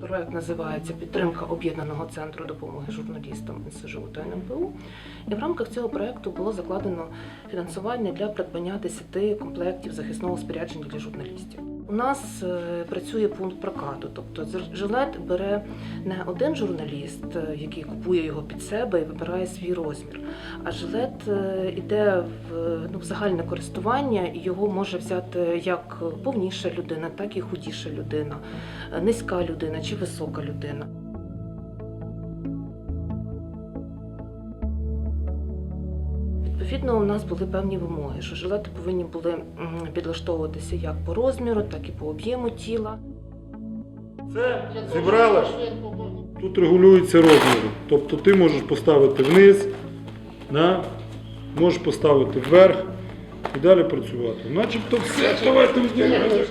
Проект називається Підтримка об'єднаного центру допомоги журналістам НСЖУ та НМПУ. І в рамках цього проекту було закладено фінансування для придбання 10 комплектів захисного спорядження для журналістів. У нас е, працює пункт прокату, тобто жилет бере не один журналіст, е, який купує його під себе і вибирає свій розмір, а жилет йде іде в, ну, в загальне користування, і його може взяти як повніша людина, так і худіша людина, е, низька людина чи висока людина. Відповідно, у нас були певні вимоги, що жилети повинні були підлаштовуватися як по розміру, так і по об'єму тіла. Це зібрала. Тут регулюються розміри. Тобто ти можеш поставити вниз, на, можеш поставити вверх і далі працювати. Начебто все, давайте вдягнемо.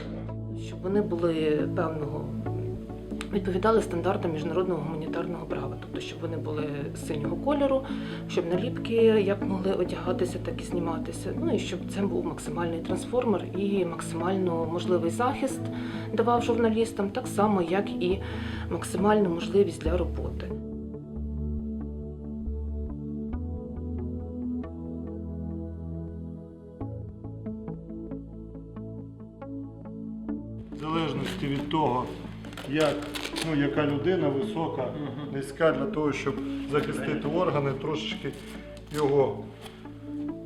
щоб вони були певного відповідали стандартам міжнародного гуманітарного права, тобто щоб вони були синього кольору, щоб наліпки як могли одягатися, так і зніматися. Ну і щоб це був максимальний трансформер і максимально можливий захист давав журналістам, так само як і максимальну можливість для роботи. В залежності від того, як, ну, яка людина висока, низька, для того, щоб захистити органи, трошечки його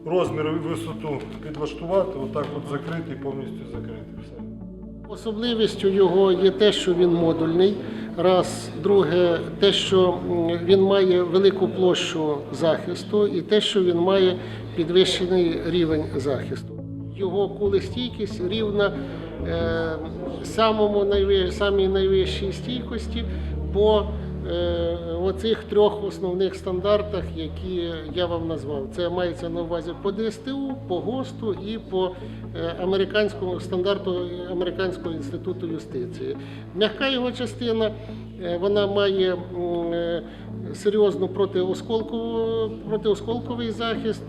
розмір і висоту підлаштувати, отак от закрити і повністю закрити. Все. Особливістю його є те, що він модульний. Раз, друге, те, що він має велику площу захисту, і те, що він має підвищений рівень захисту. Його кулестійкість рівна самому найви, самій найвищій стійкості по е, оцих трьох основних стандартах, які я вам назвав. Це мається на увазі по ДСТУ, по ГОСТу і по е, американському стандарту Американського інституту юстиції. М'яка його частина е, вона має серйозну протиосколковий захист.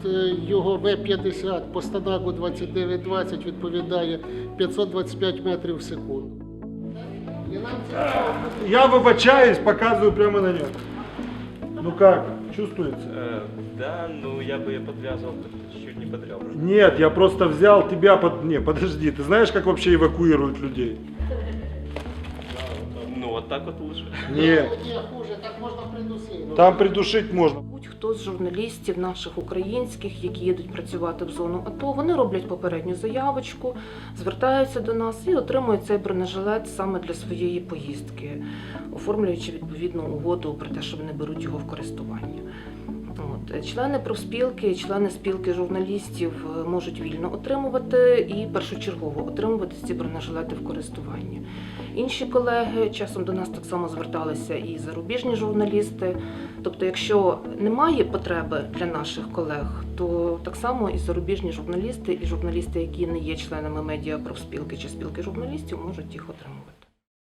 Його В-50 по станагу 2920 відповідає 525 метрів в секунду. Цікаво Я вибачаюсь, показую прямо на нього. Ну как, чувствуется? Э, да, ну я бы я подвязывал, чуть не подрял. Нет, я просто взял тебя под... Не, подожди, ты знаешь, как вообще эвакуируют людей? Ну вот так вот лучше. Нет, Ні, хуже, так можна придусити. там придушить можно. Будь-хто з журналістів наших українських, які їдуть працювати в зону АТО, вони роблять попередню заявочку, звертаються до нас і отримують цей бронежилет саме для своєї поїздки, оформлюючи відповідну угоду про те, що вони беруть його в користування. От. Члени профспілки, члени спілки журналістів е, можуть вільно отримувати і першочергово отримувати ці бронежилети в користування. Інші колеги часом до нас так само зверталися і зарубіжні журналісти. Тобто, якщо немає потреби для наших колег, то так само і зарубіжні журналісти, і журналісти, які не є членами медіа профспілки чи спілки журналістів, можуть їх отримувати.